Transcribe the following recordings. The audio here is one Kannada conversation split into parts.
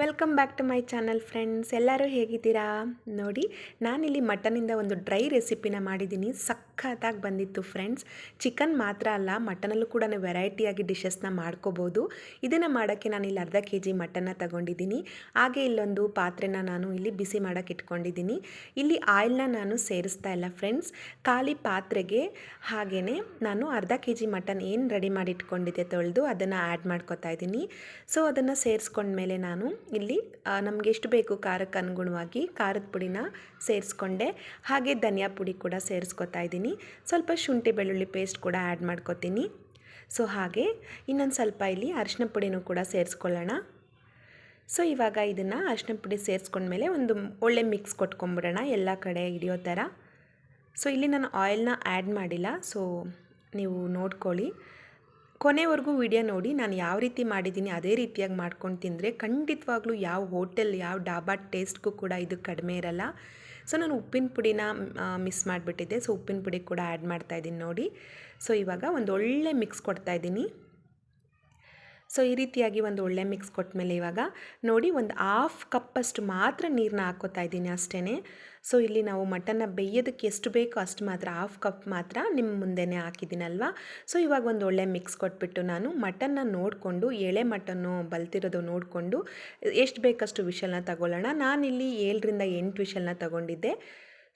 Welcome back to my channel friends ಎಲ್ಲರೂ ಹೇಗಿದ್ದೀರಾ? ನೋಡಿ, ನಾನಿಲ್ಲಿ ಮಟನಿಂದ ಒಂದು ಡ್ರೈ ರೆಸಿಪಿನ ಮಾಡಿದ್ದೀನಿ. ಸಖತ್ತಾಗಿ ಬಂದಿತ್ತು ಫ್ರೆಂಡ್ಸ್ ಚಿಕನ್ ಮಾತ್ರ ಅಲ್ಲ, ಮಟನಲ್ಲೂ ಕೂಡ ವೆರೈಟಿಯಾಗಿ ಡಿಶಸ್ನ ಮಾಡ್ಕೋಬೋದು. ಇದನ್ನು ಮಾಡೋಕ್ಕೆ ನಾನು ಇಲ್ಲಿ ಅರ್ಧ ಕೆ ಜಿ ಮಟನ್ನ ತಗೊಂಡಿದ್ದೀನಿ. ಹಾಗೆ ಇಲ್ಲೊಂದು ಪಾತ್ರೆನ ನಾನು ಇಲ್ಲಿ ಬಿಸಿ ಮಾಡೋಕ್ಕೆ ಇಟ್ಕೊಂಡಿದ್ದೀನಿ. ಇಲ್ಲಿ ಆಯಿಲ್ನ ನಾನು ಸೇರಿಸ್ತಾ ಇಲ್ಲ ಫ್ರೆಂಡ್ಸ್ ಖಾಲಿ ಪಾತ್ರೆಗೆ ಹಾಗೆಯೇ ನಾನು ಅರ್ಧ ಕೆ ಜಿ ಮಟನ್ ಏನು ರೆಡಿ ಮಾಡಿ ಇಟ್ಕೊಂಡಿದ್ದೆ ತೊಳೆದು ಅದನ್ನು ಆ್ಯಡ್ ಮಾಡ್ಕೋತಾ ಇದ್ದೀನಿ. ಸೊ ಅದನ್ನು ಸೇರಿಸ್ಕೊಂಡ್ಮೇಲೆ ನಾನು ಇಲ್ಲಿ ನಮಗೆ ಎಷ್ಟು ಬೇಕು ಖಾರಕ್ಕೆ ಅನುಗುಣವಾಗಿ ಖಾರದ ಪುಡಿನ ಸೇರಿಸ್ಕೊಂಡೆ. ಹಾಗೆ ಧನಿಯಾ ಪುಡಿ ಕೂಡ ಸೇರಿಸ್ಕೊತಾ ಇದ್ದೀನಿ. ಸ್ವಲ್ಪ ಶುಂಠಿ ಬೆಳ್ಳುಳ್ಳಿ ಪೇಸ್ಟ್ ಕೂಡ ಆ್ಯಡ್ ಮಾಡ್ಕೊತೀನಿ. ಸೊ ಹಾಗೆ ಇನ್ನೊಂದು ಸ್ವಲ್ಪ ಇಲ್ಲಿ ಅರಿಶಿನ ಪುಡಿನೂ ಕೂಡ ಸೇರಿಸ್ಕೊಳ್ಳೋಣ. ಸೊ ಇವಾಗ ಇದನ್ನು ಅರಿಶಿನ ಪುಡಿ ಸೇರಿಸ್ಕೊಂಡ್ಮೇಲೆ ಒಂದು ಒಳ್ಳೆ ಮಿಕ್ಸ್ ಕೊಟ್ಕೊಂಬಿಡೋಣ ಎಲ್ಲ ಕಡೆ ಹಿಡಿಯೋ ಥರ. ಸೊ ಇಲ್ಲಿ ನಾನು ಆಯಿಲ್ನ ಆ್ಯಡ್ ಮಾಡಿಲ್ಲ. ಸೊ ನೀವು ನೋಡ್ಕೊಳ್ಳಿ. ಕೊನೆವರೆಗೂ ವಿಡಿಯೋ ನೋಡಿ, ನಾನು ಯಾವ ರೀತಿ ಮಾಡಿದ್ದೀನಿ ಅದೇ ರೀತಿಯಾಗಿ ಮಾಡ್ಕೊಂಡು ತಿಂದರೆ ಖಂಡಿತವಾಗ್ಲೂ ಯಾವ ಹೋಟೆಲ್, ಯಾವ ಡಾಬಾ ಟೇಸ್ಟ್ಗೂ ಕೂಡ ಇದು ಕಡಿಮೆ ಇರಲ್ಲ. ಸೊ, ನಾನು ಉಪ್ಪಿನ ಪುಡಿನ ಮಿಸ್ ಮಾಡಿಬಿಟ್ಟಿದ್ದೆ. ಸೊ, ಉಪ್ಪಿನ ಪುಡಿ ಕೂಡ ಆ್ಯಡ್ ಮಾಡ್ತಾಯಿದ್ದೀನಿ ನೋಡಿ. ಸೊ, ಇವಾಗ ಒಂದು ಒಳ್ಳೆ ಮಿಕ್ಸ್ ಕೊಡ್ತಾಯಿದ್ದೀನಿ ಸೊ ಈ ರೀತಿಯಾಗಿ ಒಂದು ಒಳ್ಳೆ ಮಿಕ್ಸ್ ಕೊಟ್ಟಮೇಲೆ ಇವಾಗ ನೋಡಿ ಒಂದು ಹಾಫ್ ಕಪ್ಪಷ್ಟು ಮಾತ್ರ ನೀರನ್ನ ಹಾಕೋತಾ ಇದ್ದೀನಿ ಅಷ್ಟೇ ಸೊ ಇಲ್ಲಿ ನಾವು ಮಟನ್ನ ಬೇಯೋದಕ್ಕೆ ಎಷ್ಟು ಬೇಕೋ ಅಷ್ಟು ಮಾತ್ರ ಹಾಫ್ ಕಪ್ ಮಾತ್ರ ನಿಮ್ಮ ಮುಂದೆನೇ ಹಾಕಿದ್ದೀನಲ್ವಾ? ಸೊ ಇವಾಗ ಒಂದು ಒಳ್ಳೆ ಮಿಕ್ಸ್ ಕೊಟ್ಬಿಟ್ಟು ನಾನು ಮಟನ್ನ ನೋಡಿಕೊಂಡು, ಎಳೆ ಮಟನ್ನು ಬಲ್ತಿರೋದು ನೋಡಿಕೊಂಡು ಎಷ್ಟು ಬೇಕಷ್ಟು ವಿಷಲ್ನ ತಗೊಳ್ಳೋಣ. ನಾನಿಲ್ಲಿ ಏಳರಿಂದ ಎಂಟು ವಿಷಲ್ನ ತಗೊಂಡಿದ್ದೆ.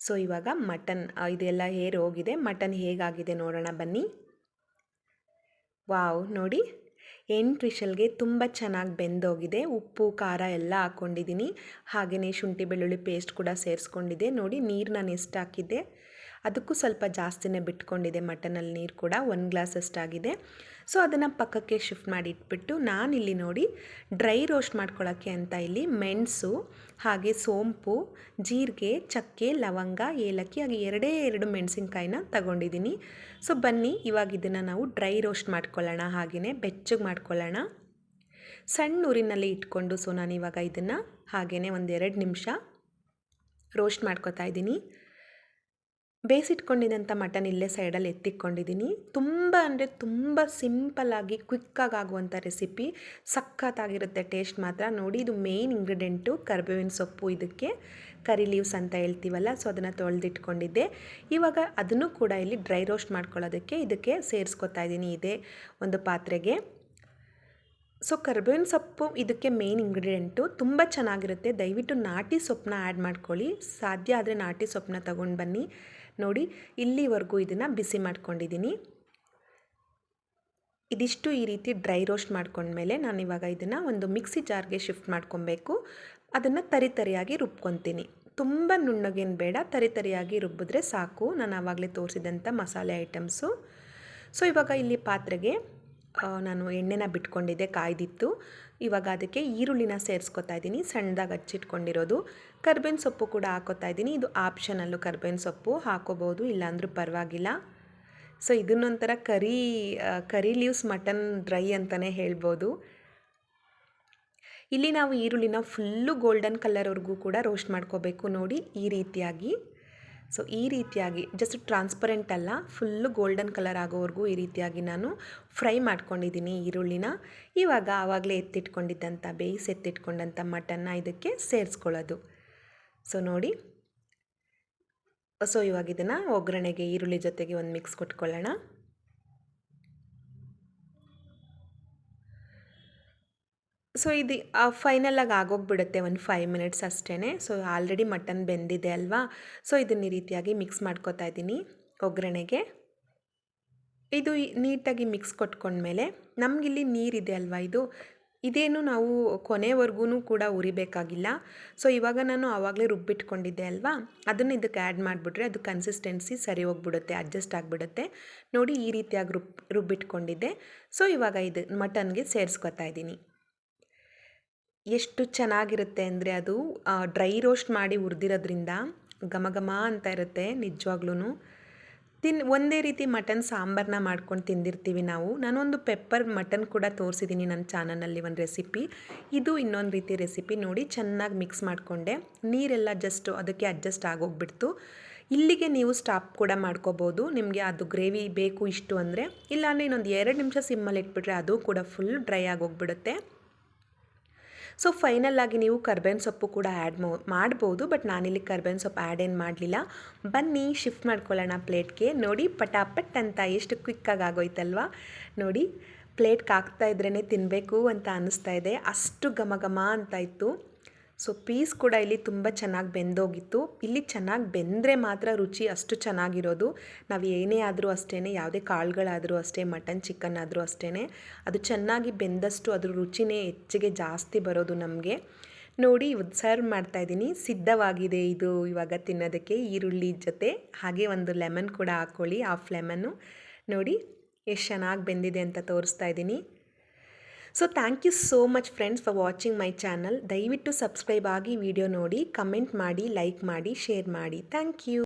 ಸೊ ಇವಾಗ ಮಟನ್ ಇದೆಲ್ಲ ಹೇರ್ ಹೋಗಿದೆ ಮಟನ್ ಹೇಗಾಗಿದೆ ನೋಡೋಣ ಬನ್ನಿ. ವಾವ್, ನೋಡಿ. ಎಂಟು ವಿಷಲ್ಗೆ ತುಂಬ ಚೆನ್ನಾಗಿ ಬೆಂದೋಗಿದೆ. ಉಪ್ಪು, ಖಾರ ಎಲ್ಲ ಹಾಕ್ಕೊಂಡಿದ್ದೀನಿ ಹಾಗೆಯೇ ಶುಂಠಿ ಬೆಳ್ಳುಳ್ಳಿ ಪೇಸ್ಟ್ ಕೂಡ ಸೇರಿಸ್ಕೊಂಡಿದ್ದೆ. ನೋಡಿ ನೀರು ನಾನು ಎಷ್ಟು ಹಾಕಿದ್ದೆ ಅದಕ್ಕೂ ಸ್ವಲ್ಪ ಜಾಸ್ತಿನೇ ಬಿಟ್ಕೊಂಡಿದೆ ಮಟನಲ್ಲಿ ನೀರು ಕೂಡ ಒಂದು ಗ್ಲಾಸ್ ಅಷ್ಟಾಗಿದೆ ಸೊ ಅದನ್ನು ಪಕ್ಕಕ್ಕೆ ಶಿಫ್ಟ್ ಮಾಡಿ ಇಟ್ಬಿಟ್ಟು ನಾನು ಇಲ್ಲಿ ನೋಡಿ ಡ್ರೈ ರೋಸ್ಟ್ ಮಾಡ್ಕೊಳ್ಳೋಕ್ಕೆ ಅಂತ ಇಲ್ಲಿ ಮೆಣಸು, ಹಾಗೆ ಸೋಂಪು, ಜೀರಿಗೆ, ಚಕ್ಕೆ, ಲವಂಗ, ಏಲಕ್ಕಿ, ಹಾಗೆ ಎರಡೇ ಎರಡು ಮೆಣಸಿನ್ಕಾಯಿನ ತಗೊಂಡಿದ್ದೀನಿ ಸೊ ಬನ್ನಿ, ಇವಾಗ ಇದನ್ನು ನಾವು ಡ್ರೈ ರೋಸ್ಟ್ ಮಾಡ್ಕೊಳ್ಳೋಣ ಹಾಗೆಯೇ ಬೆಚ್ಚಗೆ ಮಾಡ್ಕೊಳ್ಳೋಣ. ಸಣ್ಣ ಊರಿನಲ್ಲಿ ಇಟ್ಕೊಂಡು ಸೊ ನಾನು ಇವಾಗ ಇದನ್ನು ಹಾಗೆಯೇ ಒಂದೆರಡು ನಿಮಿಷ ರೋಸ್ಟ್ ಮಾಡ್ಕೊತಾ ಇದ್ದೀನಿ ಬೇಯಿಸಿಟ್ಕೊಂಡಿದ್ದಂಥ ಮಟನ್ ಇಲ್ಲೇ ಸೈಡಲ್ಲಿ ಎತ್ತಿಕ್ಕೊಂಡಿದ್ದೀನಿ ತುಂಬ ಅಂದರೆ ತುಂಬ ಸಿಂಪಲ್ಲಾಗಿ ಕ್ವಿಕ್ಕಾಗಿ ಆಗುವಂಥ ರೆಸಿಪಿ ಸಖತ್ತಾಗಿರುತ್ತೆ ಟೇಸ್ಟ್ ಮಾತ್ರ. ನೋಡಿ, ಇದು ಮೇಯ್ನ್ ಇಂಗ್ರೀಡಿಯೆಂಟು ಕರ್ಬೇವಿನ ಸೊಪ್ಪು ಇದಕ್ಕೆ. ಕರಿ ಲೀವ್ಸ್ ಅಂತ ಹೇಳ್ತೀವಲ್ಲ ಸೊ ಅದನ್ನು ತೊಳೆದಿಟ್ಕೊಂಡಿದ್ದೆ. ಇವಾಗ ಅದನ್ನು ಕೂಡ ಇಲ್ಲಿ ಡ್ರೈ ರೋಸ್ಟ್ ಮಾಡ್ಕೊಳ್ಳೋದಕ್ಕೆ ಇದಕ್ಕೆ ಸೇರಿಸ್ಕೊತಾ ಇದ್ದೀನಿ ಇದೇ ಒಂದು ಪಾತ್ರೆಗೆ. ಸೊ ಕರ್ಬೇವಿನ ಸೊಪ್ಪು ಇದಕ್ಕೆ ಮೇನ್ ಇಂಗ್ರೀಡಿಯೆಂಟು ತುಂಬ ಚೆನ್ನಾಗಿರುತ್ತೆ. ದಯವಿಟ್ಟು ನಾಟಿ ಸೊಪ್ಪನ್ನ ಆ್ಯಡ್ ಮಾಡ್ಕೊಳ್ಳಿ. ಸಾಧ್ಯ ಆದರೆ ನಾಟಿ ಸೊಪ್ಪನ್ನ ತೊಗೊಂಡು ಬನ್ನಿ. ನೋಡಿ ಇಲ್ಲಿವರೆಗೂ ಇದನ್ನು ಬಿಸಿ ಮಾಡ್ಕೊಂಡಿದ್ದೀನಿ. ಇದಿಷ್ಟು ಈ ರೀತಿ ಡ್ರೈ ರೋಸ್ಟ್ ಮಾಡ್ಕೊಂಡ್ಮೇಲೆ ನಾನು ಇವಾಗ ಇದನ್ನು ಒಂದು ಮಿಕ್ಸಿ ಜಾರ್ಗೆ ಶಿಫ್ಟ್ ಮಾಡ್ಕೊಬೇಕು. ಅದನ್ನು ತರಿತರಿಯಾಗಿ ರುಬ್ಕೊತೀನಿ. ತುಂಬ ನುಣ್ಣಗೇನು ಬೇಡ ತರಿತರಿಯಾಗಿ ರುಬ್ಬಿದ್ರೆ ಸಾಕು. ನಾನು ಆವಾಗಲೇ ತೋರಿಸಿದಂಥ ಮಸಾಲೆ ಐಟಮ್ಸು. ಸೊ, ಇವಾಗ ಇಲ್ಲಿ ಪಾತ್ರೆಗೆ ನಾನು ಎಣ್ಣೆನ ಬಿಟ್ಕೊಂಡಿದ್ದೆ ಕಾಯ್ದಿತ್ತು. ಇವಾಗ ಅದಕ್ಕೆ ಈರುಳ್ಳಿನ ಸೇರಿಸ್ಕೊತಾ ಇದ್ದೀನಿ. ಸಣ್ಣದಾಗಿ ಹಚ್ಚಿಟ್ಕೊಂಡಿರೋದು ಕರ್ಬೇವಿನ ಸೊಪ್ಪು ಕೂಡ ಹಾಕೋತಾ ಇದ್ದೀನಿ. ಇದು ಆಪ್ಷನಲ್ಲು ಕರ್ಬೇವಿನ ಸೊಪ್ಪು ಹಾಕೋಬೋದು ಇಲ್ಲಾಂದರೂ ಪರವಾಗಿಲ್ಲ. So ಇದನ್ನೊಂಥರ curry curry leaves mutton dry ಅಂತಲೇ ಹೇಳ್ಬೋದು. ಇಲ್ಲಿ ನಾವು ಈರುಳ್ಳಿನ ಫುಲ್ಲು ಗೋಲ್ಡನ್ ಕಲರ್ವರೆಗೂ ಕೂಡ ರೋಸ್ಟ್ ಮಾಡ್ಕೋಬೇಕು ನೋಡಿ ಈ ರೀತಿಯಾಗಿ. ಸೊ ಈ ರೀತಿಯಾಗಿ ಜಸ್ಟ್ ಟ್ರಾನ್ಸ್ಪರೆಂಟ್ ಅಲ್ಲ ಫುಲ್ಲು ಗೋಲ್ಡನ್ ಕಲರ್ ಆಗೋವರೆಗೂ ಈ ರೀತಿಯಾಗಿ ನಾನು ಫ್ರೈ ಮಾಡ್ಕೊಂಡಿದ್ದೀನಿ ಈರುಳ್ಳಿನ. ಇವಾಗ ಆವಾಗಲೇ ಎತ್ತಿಟ್ಕೊಂಡಿದ್ದಂಥ ಬೇಯಿಸಿ, ಎತ್ತಿಟ್ಕೊಂಡಂಥ ಮಟನ್ನ ಇದಕ್ಕೆ ಸೇರಿಸ್ಕೊಳ್ಳೋದು. ಸೊ ನೋಡಿ. ಸೊ ಇವಾಗ ಇದನ್ನು ಒಗ್ಗರಣೆಗೆ ಈರುಳ್ಳಿ ಜೊತೆಗೆ ಒಂದು ಮಿಕ್ಸ್ ಕೊಟ್ಕೊಳ್ಳೋಣ. ಸೊ ಇದು ಫೈನಲಾಗಿ ಆಗೋಗ್ಬಿಡುತ್ತೆ ಒಂದು ಫೈವ್ ಮಿನಿಟ್ಸ್ ಅಷ್ಟೇ ಸೊ ಆಲ್ರೆಡಿ ಮಟನ್ ಬೆಂದಿದೆ ಅಲ್ವಾ? ಸೊ ಇದನ್ನ ಈ ರೀತಿಯಾಗಿ ಮಿಕ್ಸ್ ಮಾಡ್ಕೋತಾ ಇದ್ದೀನಿ ಒಗ್ಗರಣೆಗೆ. ಇದು ನೀಟಾಗಿ ಮಿಕ್ಸ್ ಕೊಟ್ಕೊಂಡ್ಮೇಲೆ ನಮಗಿಲ್ಲಿ ನೀರಿದೆ ಅಲ್ವಾ ಇದು? ಇದೇನು ನಾವು ಕೊನೆವರೆಗೂ ಕೂಡ ಉರಿಬೇಕಾಗಿಲ್ಲ. ಸೊ ಇವಾಗ ನಾನು ಆವಾಗಲೇ ರುಬ್ಬಿಟ್ಕೊಂಡಿದ್ದೆ ಅಲ್ವಾ? ಅದನ್ನು ಇದಕ್ಕೆ ಆ್ಯಡ್ ಮಾಡಿಬಿಟ್ರೆ ಅದು ಕನ್ಸಿಸ್ಟೆನ್ಸಿ ಸರಿ ಹೋಗ್ಬಿಡುತ್ತೆ ಅಡ್ಜಸ್ಟ್ ಆಗಿಬಿಡುತ್ತೆ. ನೋಡಿ ಈ ರೀತಿಯಾಗಿ ರುಬ್, ರುಬ್ಬಿಟ್ಕೊಂಡಿದ್ದೆ. ಸೊ ಇವಾಗ ಇದು ಮಟನ್ಗೆ ಸೇರಿಸ್ಕೊತಾ ಇದ್ದೀನಿ. ಎಷ್ಟು ಚೆನ್ನಾಗಿರುತ್ತೆ ಅಂದರೆ ಅದು ಡ್ರೈ ರೋಸ್ಟ್ ಮಾಡಿ ಹುರಿದಿರೋದ್ರಿಂದ ಘಮ ಘಮ ಅಂತ ಇರುತ್ತೆ ನಿಜವಾಗ್ಲೂ ತಿನ್, ಒಂದೇ ರೀತಿ ಮಟನ್ ಸಾಂಬಾರನ್ನ ಮಾಡ್ಕೊಂಡು ತಿಂದಿರ್ತೀವಿ ನಾವು. ನಾನೊಂದು ಪೆಪ್ಪರ್ ಮಟನ್ ಕೂಡ ತೋರಿಸಿದ್ದೀನಿ ನನ್ನ ಚಾನಲಲ್ಲಿ ಒಂದು ರೆಸಿಪಿ. ಇದು ಇನ್ನೊಂದು ರೀತಿ ರೆಸಿಪಿ ನೋಡಿ ಚೆನ್ನಾಗಿ ಮಿಕ್ಸ್ ಮಾಡಿಕೊಂಡೆ. ನೀರೆಲ್ಲ ಜಸ್ಟ್ ಅದಕ್ಕೆ ಅಡ್ಜಸ್ಟ್ ಆಗೋಗ್ಬಿಡ್ತು. ಇಲ್ಲಿಗೆ ನೀವು ಸ್ಟಾಪ್ ಕೂಡ ಮಾಡ್ಕೋಬೋದು. ನಿಮಗೆ ಅದು ಗ್ರೇವಿ ಬೇಕು ಇಷ್ಟು ಅಂದರೆ. ಇಲ್ಲಾಂದರೆ ಇನ್ನೊಂದು ಎರಡು ನಿಮಿಷ ಸಿಮ್ಮಲ್ಲಿ ಇಟ್ಬಿಟ್ರೆ ಅದು ಕೂಡ ಫುಲ್ ಡ್ರೈ ಆಗೋಗ್ಬಿಡುತ್ತೆ. ಸೊ ಫೈನಲ್ ಆಗಿ ನೀವು ಕರ್ಬೇವಿನ ಸೊಪ್ಪು ಕೂಡ ಆ್ಯಡ್ ಮಾಡ್ಬೋದು ಬಟ್ ನಾನಿಲ್ಲಿ ಕರ್ಬೇವಿನ ಸೊಪ್ಪು ಆ್ಯಡ್ ಏನು ಮಾಡಲಿಲ್ಲ. ಬನ್ನಿ ಶಿಫ್ಟ್ ಮಾಡ್ಕೊಳ್ಳೋಣ ಪ್ಲೇಟ್ಗೆ. ನೋಡಿ, ಪಟಾಪಟ್ ಅಂತ ಎಷ್ಟು ಕ್ವಿಕ್ಕಾಗಿ ಆಗೋಯ್ತಲ್ವಾ? ನೋಡಿ, ಪ್ಲೇಟ್ಗೆ ಹಾಕ್ತಾ ಇದ್ರೇ ತಿನ್ನಬೇಕು ಅಂತ ಅನ್ನಿಸ್ತಾ ಇದೆ. ಅಷ್ಟು ಘಮ ಘಮ ಅಂತ ಇತ್ತು. ಸೊ ಪೀಸ್ ಕೂಡ ಇಲ್ಲಿ ತುಂಬ ಚೆನ್ನಾಗಿ ಬೆಂದೋಗಿತ್ತು. ಇಲ್ಲಿ ಚೆನ್ನಾಗಿ ಬೆಂದರೆ ಮಾತ್ರ ರುಚಿ ಅಷ್ಟು ಚೆನ್ನಾಗಿರೋದು. ನಾವು ಏನೇ ಆದರೂ ಅಷ್ಟೇ ಯಾವುದೇ ಕಾಳುಗಳಾದರೂ ಅಷ್ಟೇ, ಮಟನ್, ಚಿಕನ್ ಆದರೂ ಅಷ್ಟೇ ಅದು ಚೆನ್ನಾಗಿ ಬೆಂದಷ್ಟು ಅದ್ರ ರುಚಿನೇ ಹೆಚ್ಚಿಗೆ ಜಾಸ್ತಿ ಬರೋದು ನಮಗೆ. ನೋಡಿ ಇವತ್ತು ಸರ್ವ್ ಮಾಡ್ತಾಯಿದ್ದೀನಿ ಸಿದ್ಧವಾಗಿದೆ ಇದು ಇವಾಗ ತಿನ್ನೋದಕ್ಕೆ ಈರುಳ್ಳಿ ಜೊತೆ. ಹಾಗೆ ಒಂದು ಲೆಮನ್ ಕೂಡ ಹಾಕ್ಕೊಳ್ಳಿ ಹಾಫ್ ಲೆಮನ್ನು ನೋಡಿ, ಎಷ್ಟು ಚೆನ್ನಾಗಿ ಬೆಂದಿದೆ ಅಂತ ತೋರಿಸ್ತಾ ಇದ್ದೀನಿ. So thank you so much friends for watching my channel ದಯವಿಟ್ಟು ಸಬ್ಸ್ಕ್ರೈಬ್ ಆಗಿ ವಿಡಿಯೋ ನೋಡಿ ಕಮೆಂಟ್ ಮಾಡಿ ಲೈಕ್ ಮಾಡಿ ಶೇರ್ ಮಾಡಿ. Thank you